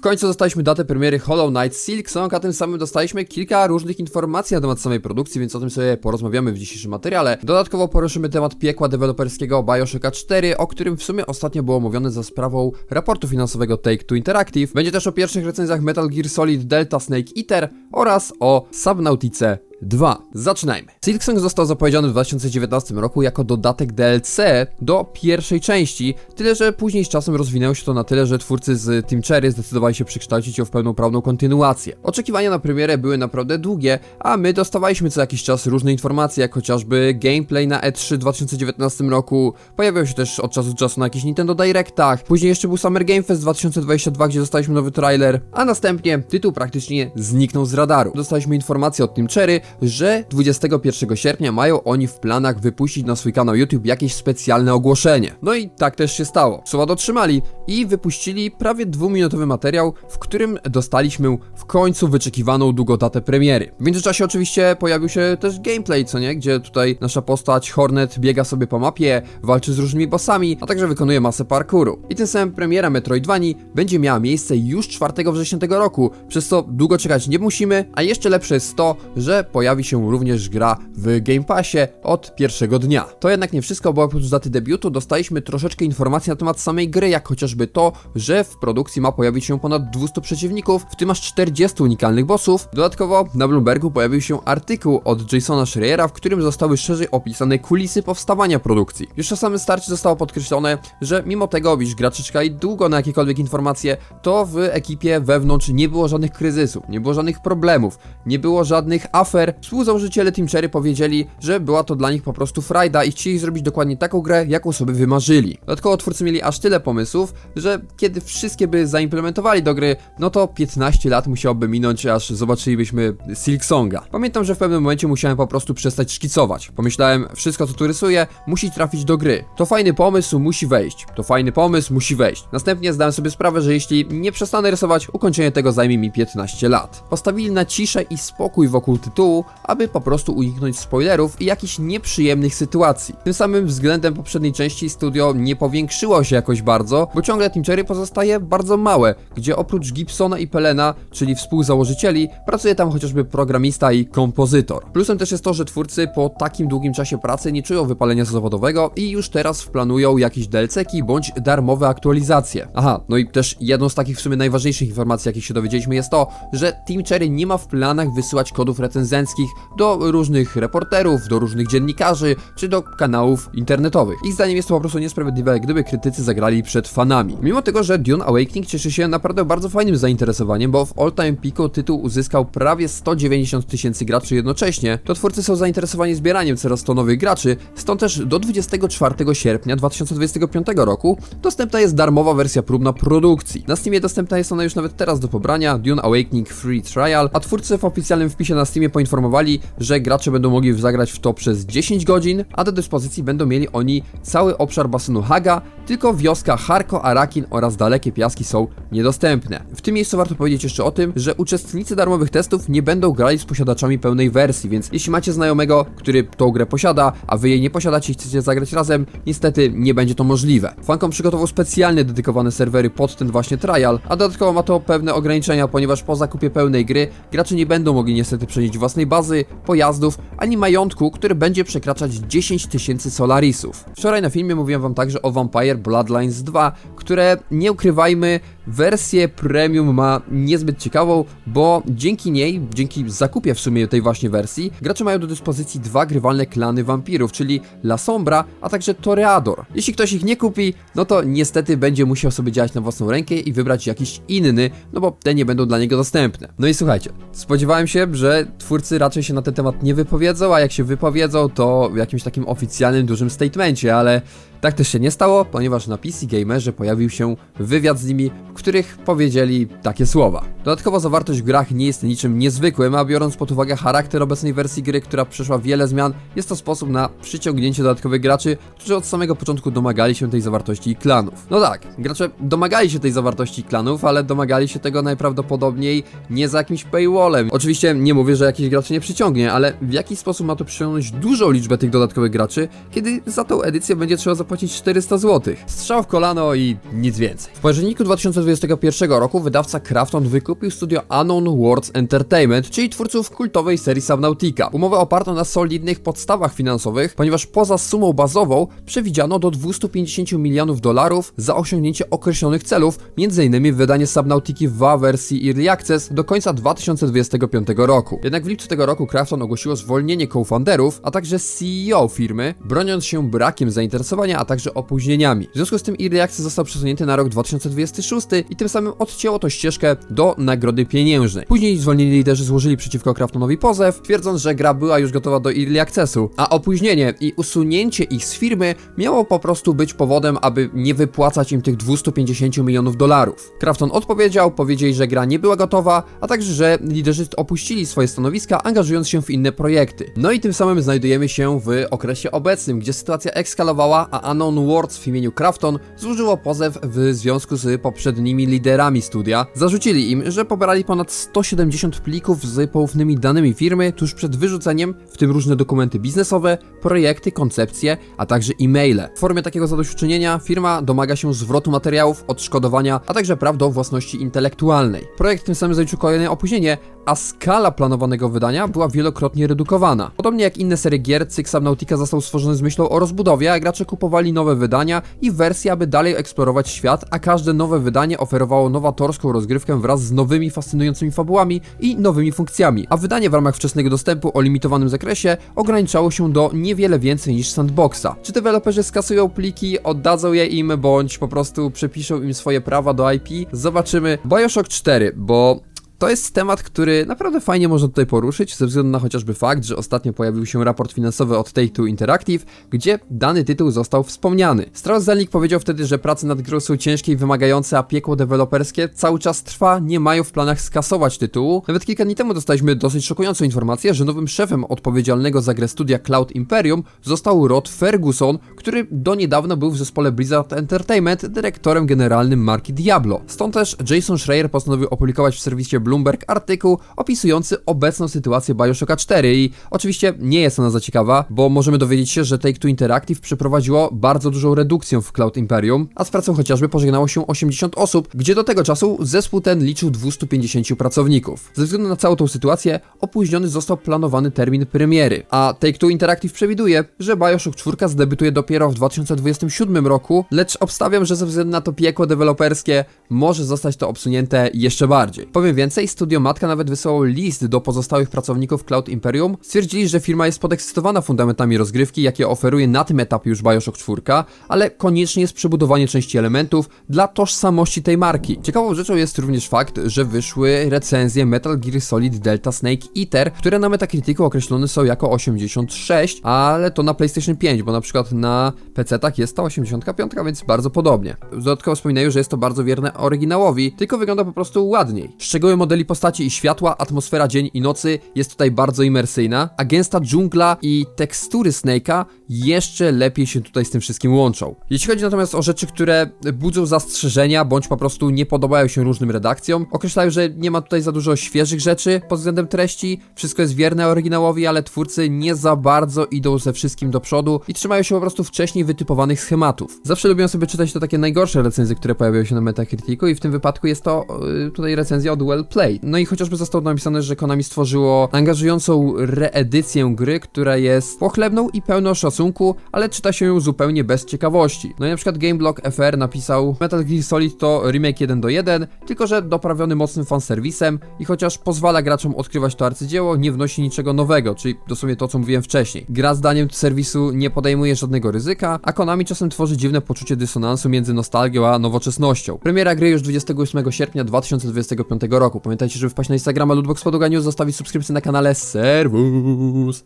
W końcu dostaliśmy datę premiery Hollow Knight Silk Song, a tym samym dostaliśmy kilka różnych informacji na temat samej produkcji, więc o tym sobie porozmawiamy w dzisiejszym materiale. Dodatkowo poruszymy temat piekła deweloperskiego Bioshocka 4, o którym w sumie ostatnio było mówione za sprawą raportu finansowego Take-Two Interactive. Będzie też o pierwszych recenzjach Metal Gear Solid Delta Snake Eater oraz o Subnautice 2. Zaczynajmy. Silksong został zapowiedziany w 2019 roku jako dodatek DLC do pierwszej części, tyle że później z czasem rozwinęło się to na tyle, że twórcy z Team Cherry zdecydowali się przekształcić ją w pełnoprawną kontynuację. Oczekiwania na premierę były naprawdę długie, a my dostawaliśmy co jakiś czas różne informacje, jak chociażby gameplay na E E3 w 2019 roku, pojawiał się też od czasu do czasu na jakichś Nintendo Directach, później jeszcze był Summer Game Fest 2022, gdzie dostaliśmy nowy trailer, a następnie tytuł praktycznie zniknął z radaru. Dostaliśmy informację od Team Cherry, że 21 sierpnia mają oni w planach wypuścić na swój kanał YouTube jakieś specjalne ogłoszenie. No i tak też się stało. Słowa dotrzymali i wypuścili prawie dwuminutowy materiał, w którym dostaliśmy w końcu wyczekiwaną długo datę premiery. W międzyczasie oczywiście pojawił się też gameplay, co nie? Gdzie tutaj nasza postać Hornet biega sobie po mapie, walczy z różnymi bossami, a także wykonuje masę parkouru. I tym samym premiera Metroidvanii będzie miała miejsce już 4 września tego roku, przez co długo czekać nie musimy, a jeszcze lepsze jest to, że pojawi się również gra w Game Passie od pierwszego dnia. To jednak nie wszystko, bo oprócz daty debiutu dostaliśmy troszeczkę informacji na temat samej gry, jak chociażby to, że w produkcji ma pojawić się ponad 200 przeciwników, w tym aż 40 unikalnych bossów. Dodatkowo na Bloombergu pojawił się artykuł od Jasona Schreiera, w którym zostały szerzej opisane kulisy powstawania produkcji. Już na samym starcie zostało podkreślone, że mimo tego, iż gracze czekali długo na jakiekolwiek informacje, to w ekipie wewnątrz nie było żadnych kryzysów, nie było żadnych problemów, nie było żadnych afer. Współzałożyciele Team Cherry powiedzieli, że była to dla nich po prostu frajda i chcieli zrobić dokładnie taką grę, jaką sobie wymarzyli. Dodatkowo twórcy mieli aż tyle pomysłów, że kiedy wszystkie by zaimplementowali do gry, no to 15 lat musiałoby minąć, aż zobaczylibyśmy Silksonga. Pamiętam, że w pewnym momencie musiałem po prostu przestać szkicować. Pomyślałem, wszystko co tu rysuję, musi trafić do gry. To fajny pomysł, musi wejść. To fajny pomysł, musi wejść. Następnie zdałem sobie sprawę, że jeśli nie przestanę rysować, ukończenie tego zajmie mi 15 lat. Postawili na ciszę i spokój wokół tytułu, aby po prostu uniknąć spoilerów i jakichś nieprzyjemnych sytuacji. Tym samym względem poprzedniej części studio nie powiększyło się jakoś bardzo, bo ciągle Team Cherry pozostaje bardzo małe, gdzie oprócz Gibsona i Pelena, czyli współzałożycieli, pracuje tam chociażby programista i kompozytor. Plusem też jest to, że twórcy po takim długim czasie pracy nie czują wypalenia zawodowego i już teraz planują jakieś DLC-ki bądź darmowe aktualizacje. Aha, no i też jedną z takich w sumie najważniejszych informacji, jakich się dowiedzieliśmy jest to, że Team Cherry nie ma w planach wysyłać kodów do różnych reporterów, do różnych dziennikarzy czy do kanałów internetowych. Ich zdaniem jest to po prostu niesprawiedliwe, gdyby krytycy zagrali przed fanami. Mimo tego, że Dune Awakening cieszy się naprawdę bardzo fajnym zainteresowaniem, bo w All Time Pico tytuł uzyskał prawie 190 tysięcy graczy jednocześnie, to twórcy są zainteresowani zbieraniem coraz to nowych graczy, stąd też do 24 sierpnia 2025 roku dostępna jest darmowa wersja próbna produkcji. Na Steamie dostępna jest ona już nawet teraz do pobrania, Dune Awakening Free Trial, a twórcy w oficjalnym wpisie na Steamie poinformowali, że gracze będą mogli zagrać w to przez 10 godzin, a do dyspozycji będą mieli oni cały obszar basenu Haga, tylko wioska Harko, Arakin oraz dalekie piaski są niedostępne. W tym miejscu warto powiedzieć jeszcze o tym, że uczestnicy darmowych testów nie będą grali z posiadaczami pełnej wersji, więc jeśli macie znajomego, który tą grę posiada, a wy jej nie posiadacie i chcecie zagrać razem, niestety nie będzie to możliwe. Fankom przygotował specjalnie dedykowane serwery pod ten właśnie trial, a dodatkowo ma to pewne ograniczenia, ponieważ po zakupie pełnej gry gracze nie będą mogli niestety przenieść własnej bazy, pojazdów, ani majątku, który będzie przekraczać 10 tysięcy solarisów. Wczoraj na filmie mówiłem wam także o Vampire Bloodlines 2, które nie ukrywajmy, wersję premium ma niezbyt ciekawą, bo dzięki niej, dzięki zakupie w sumie tej właśnie wersji, gracze mają do dyspozycji dwa grywalne klany wampirów, czyli La Sombra, a także Toreador. Jeśli ktoś ich nie kupi, no to niestety będzie musiał sobie działać na własną rękę i wybrać jakiś inny, no bo te nie będą dla niego dostępne. No i słuchajcie, spodziewałem się, że twórcy raczej się na ten temat nie wypowiedzą, a jak się wypowiedzą, to w jakimś takim oficjalnym, dużym statemencie, ale tak też się nie stało, ponieważ na PC Gamerze pojawił się wywiad z nimi, w których powiedzieli takie słowa. Dodatkowo zawartość w grach nie jest niczym niezwykłym, a biorąc pod uwagę charakter obecnej wersji gry, która przeszła wiele zmian, jest to sposób na przyciągnięcie dodatkowych graczy, którzy od samego początku domagali się tej zawartości klanów. No tak, gracze domagali się tej zawartości klanów, ale domagali się tego najprawdopodobniej nie za jakimś paywallem. Oczywiście nie mówię, że jakiś gracz nie przyciągnie, ale w jaki sposób ma to przyciągnąć dużą liczbę tych dodatkowych graczy, kiedy za tą edycję będzie trzeba zapłacić zapłacić 400 zł. Strzał w kolano i nic więcej. W październiku 2021 roku wydawca Krafton wykupił studio Unknown Worlds Entertainment, czyli twórców kultowej serii Subnautica. Umowę opartą na solidnych podstawach finansowych, ponieważ poza sumą bazową przewidziano do 250 milionów dolarów za osiągnięcie określonych celów, m.in. wydanie Subnautiki w wersji Early Access do końca 2025 roku. Jednak w lipcu tego roku Krafton ogłosiło zwolnienie co-founderów, a także CEO firmy, broniąc się brakiem zainteresowania, a także opóźnieniami. W związku z tym Early Access został przesunięty na rok 2026 i tym samym odcięło to ścieżkę do nagrody pieniężnej. Później zwolnieni liderzy złożyli przeciwko Kraftonowi pozew, twierdząc, że gra była już gotowa do Early Accessu, a opóźnienie i usunięcie ich z firmy miało po prostu być powodem, aby nie wypłacać im tych 250 milionów dolarów. Krafton odpowiedział, powiedzieli, że gra nie była gotowa, a także, że liderzy opuścili swoje stanowiska, angażując się w inne projekty. No i tym samym znajdujemy się w okresie obecnym, gdzie sytuacja ekskalowała, a Unknown Worlds w imieniu Krafton złożyło pozew w związku z poprzednimi liderami studia. Zarzucili im, że pobrali ponad 170 plików z poufnymi danymi firmy tuż przed wyrzuceniem, w tym różne dokumenty biznesowe, projekty, koncepcje, a także e-maile. W formie takiego zadośćuczynienia firma domaga się zwrotu materiałów, odszkodowania, a także praw do własności intelektualnej. Projekt tym samym zaliczył kolejne opóźnienie, a skala planowanego wydania była wielokrotnie redukowana. Podobnie jak inne serie gier, cykl Subnautica został stworzony z myślą o rozbudowie, a gracze kupowali nowe wydania i wersje, aby dalej eksplorować świat, a każde nowe wydanie oferowało nowatorską rozgrywkę wraz z nowymi, fascynującymi fabułami i nowymi funkcjami, a wydanie w ramach wczesnego dostępu o limitowanym zakresie ograniczało się do niewiele więcej niż sandboxa. Czy deweloperzy skasują pliki, oddadzą je im, bądź po prostu przepiszą im swoje prawa do IP? Zobaczymy. Bioshock 4, bo to jest temat, który naprawdę fajnie można tutaj poruszyć, ze względu na chociażby fakt, że ostatnio pojawił się raport finansowy od Take-Two Interactive, gdzie dany tytuł został wspomniany. Strauss Zelnick powiedział wtedy, że prace nad grą są ciężkie i wymagające, a piekło deweloperskie cały czas trwa, nie mają w planach skasować tytułu. Nawet kilka dni temu dostaliśmy dosyć szokującą informację, że nowym szefem odpowiedzialnego za grę studia Cloud Imperium został Rod Ferguson, który do niedawna był w zespole Blizzard Entertainment dyrektorem generalnym marki Diablo. Stąd też Jason Schreier postanowił opublikować w serwisie Bloomberg artykuł opisujący obecną sytuację Bioshocka 4 i oczywiście nie jest ona za ciekawa, bo możemy dowiedzieć się, że Take-Two Interactive przeprowadziło bardzo dużą redukcję w Cloud Imperium, a z pracą chociażby pożegnało się 80 osób, gdzie do tego czasu zespół ten liczył 250 pracowników. Ze względu na całą tą sytuację opóźniony został planowany termin premiery, a Take-Two Interactive przewiduje, że Bioshock 4 zdebiutuje dopiero w 2027 roku, lecz obstawiam, że ze względu na to piekło deweloperskie może zostać to obsunięte jeszcze bardziej. Powiem więcej, studio Matka nawet wysłało list do pozostałych pracowników Cloud Imperium. Stwierdzili, że firma jest podekscytowana fundamentami rozgrywki, jakie oferuje na tym etapie już Bioshock 4, ale koniecznie jest przebudowanie części elementów dla tożsamości tej marki. Ciekawą rzeczą jest również fakt, że wyszły recenzje Metal Gear Solid Delta Snake Eater, które na Metacriticu określone są jako 86, ale to na PlayStation 5, bo na przykład na PC-tach jest to 85, więc bardzo podobnie. Dodatkowo wspominają, że jest to bardzo wierne oryginałowi, tylko wygląda po prostu ładniej. Szczegóły modeli postaci i światła, atmosfera dzień i nocy jest tutaj bardzo imersyjna, a gęsta dżungla i tekstury Snake'a jeszcze lepiej się tutaj z tym wszystkim łączą. Jeśli chodzi natomiast o rzeczy, które budzą zastrzeżenia, bądź po prostu nie podobają się różnym redakcjom, określają, że nie ma tutaj za dużo świeżych rzeczy pod względem treści, wszystko jest wierne oryginałowi, ale twórcy nie za bardzo idą ze wszystkim do przodu i trzymają się po prostu wcześniej wytypowanych schematów. Zawsze lubię sobie czytać te takie najgorsze recenzje, które pojawiają się na Metacriticu i w tym wypadku jest to yy, tutaj recenzja od Well Play. No i chociażby zostało napisane, że Konami stworzyło angażującą reedycję gry, która jest pochlebną i pełną szacunku, ale czyta się ją zupełnie bez ciekawości. No i na przykład Gameblog FR napisał Metal Gear Solid to remake 1 do 1, tylko że doprawiony mocnym fanserwisem i chociaż pozwala graczom odkrywać to arcydzieło, nie wnosi niczego nowego, czyli dosłownie to, co mówiłem wcześniej. Gra zdaniem serwisu nie podejmuje żadnego ryzyka, a Konami czasem tworzy dziwne poczucie dysonansu między nostalgią a nowoczesnością. Premiera gry już 28 sierpnia 2025 roku. Pamiętajcie, żeby wpaść na Instagrama Ludbox Podoganiu, zostawić subskrypcję na kanale Serwus.